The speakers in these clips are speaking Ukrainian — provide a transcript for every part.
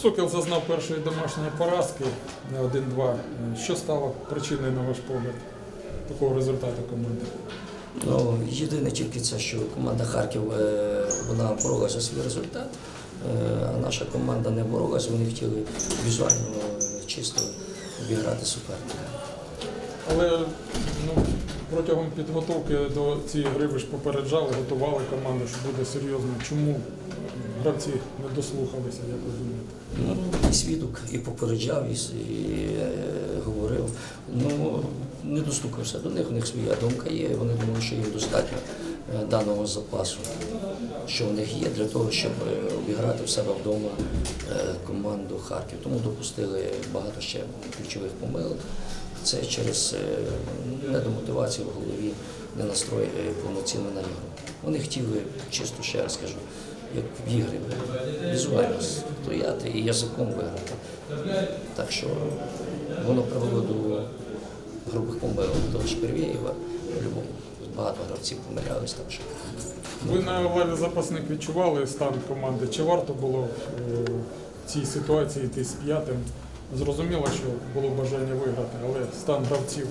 Сокіл зазнав першої домашньої поразки на 1-2. Е, Що стало причиною, на ваш погляд, такого результату команди? Ну, єдине тільки це, що команда Харків е, вона боролася за свій результат, е, а наша команда не боролася, вони хотіли візуально е, чисто обіграти суперника. Але ну, протягом підготовки до цієї гри ви ж попереджали, готували команду, що буде серйозно. Чому гравці не дослухалися, як ви думаєте? Ну, і свідок і попереджав, і, і е, говорив. Ну, не достукався до них, у них своя думка є. Вони думали, що їм достатньо е, даного запасу, що в них є для того, щоб е, обіграти в себе вдома команду Харків. Тому допустили багато ще ключових помилок. Це через недомотивацію в голові, не настрой повноцінно на ігру. Вони хотіли, чисто ще раз кажу, як в ігри візуально стояти і язиком виграти. Так що воно привело до грубих помилок до Шпервєєва. Багато гравців помилялись, так що Ви на лаві запасник відчували стан команди? Чи варто було е, в цій ситуації йти з п'ятим? Зрозуміло, що було бажання виграти, але стан гравців.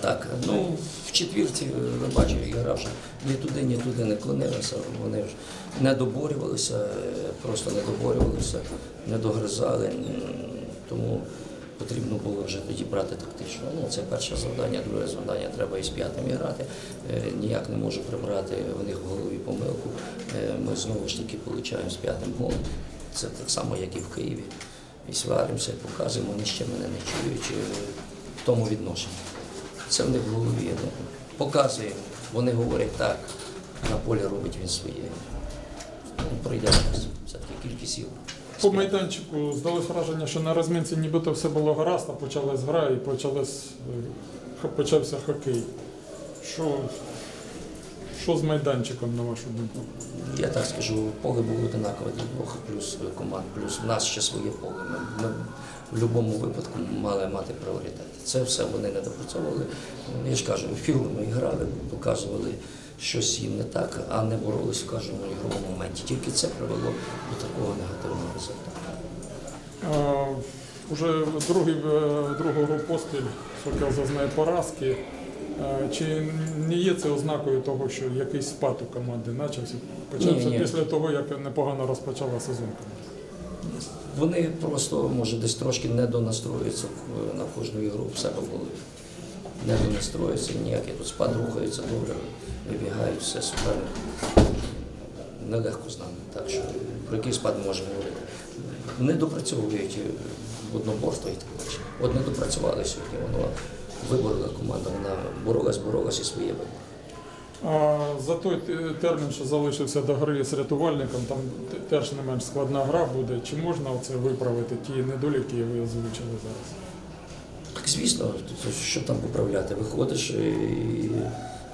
Так, ну в четвірці е, ви бачите, ігра вже ні туди, ні туди не клонилася. Вони ж не доборювалися, е, просто не доборювалися, не догризали. Тому потрібно було вже тоді брати тактично. Ну, це перше завдання, друге завдання треба із п'ятим грати. Е, Ніяк не можу прибрати в них в голові помилку. Ми знову ж таки получаємо з п'ятим гол. Це так само, як і в Києві. І сваримося, і показуємо, вони ще мене не чують в тому відношенні. Це в них в голові. Показує. Вони говорять так, а на полі робить він своє. Ну, пройде. Все-таки кількість сіл. По майданчику здалось враження, що на розмінці нібито все було гаразд, а почалась гра і почалась, е, почався хокей. Що, що з майданчиком, на вашу думку? Я так скажу, поле було одинакове для двох плюс команд, плюс в нас ще своє поле. Ми, ми в будь-якому випадку мали мати пріоритет. Це все вони не допрацьовували. Я ж кажу, фігурно грали, показували щось їм не так, а не боролись в кожному ігровому моменті. Тільки це привело до такого негативного результату. Уже другий, е, другу гру поспіль Сокіл зазнає поразки. Чи не є це ознакою того, що якийсь спад у команди почався? Почався Ні, ні. після того, як непогано розпочала сезон? Вони просто, може, десь трошки не донастроюються е, на кожну ігру в себе в голові. Не донастроюються ніякі. Тут спад рухається добре, вибігають, все супер. Нелегко з нами. Так що про який спад можемо говорити. Не допрацьовують в одноборство і таке. От не допрацювали сьогодні, воно виборила команда, вона боролась, боролась і своє. А за той термін, що залишився до гри з рятувальником, там те- теж не менш складна гра буде. Чи можна це виправити, ті недоліки, які ви озвучили зараз? Так, звісно, що там поправляти? Виходиш і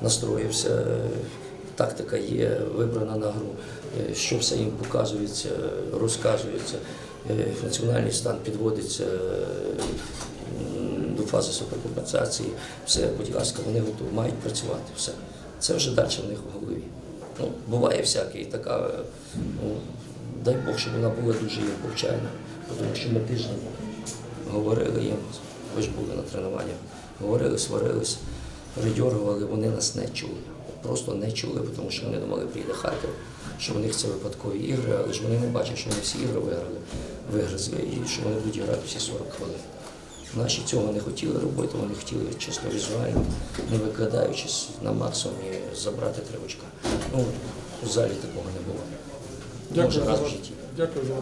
настроївся, е, тактика є, вибрана на гру, е, що все їм показується, розказується, е, функціональний стан підводиться е, до фази суперкомпенсації. Все, будь ласка, вони готові, мають працювати. Все. Це вже далі в них в голові. Ну, буває всяке, і така, ну, дай Бог, щоб вона була дуже повчальна, тому що ми тиждень говорили їм, ж були на тренуваннях, говорили, сварились, передьоргували, вони нас не чули. Просто не чули, тому що вони думали, прийде Харків, що в них це випадкові ігри, але ж вони не бачать, що вони всі ігри виграли, вигризли і що вони будуть грати всі 40 хвилин. Наші цього не хотіли робити, вони хотіли чисто візуально, не викладаючись на максимум і забрати тривочка. Ну, в залі такого не було. Дякую Може, раз в житті. Дякую за.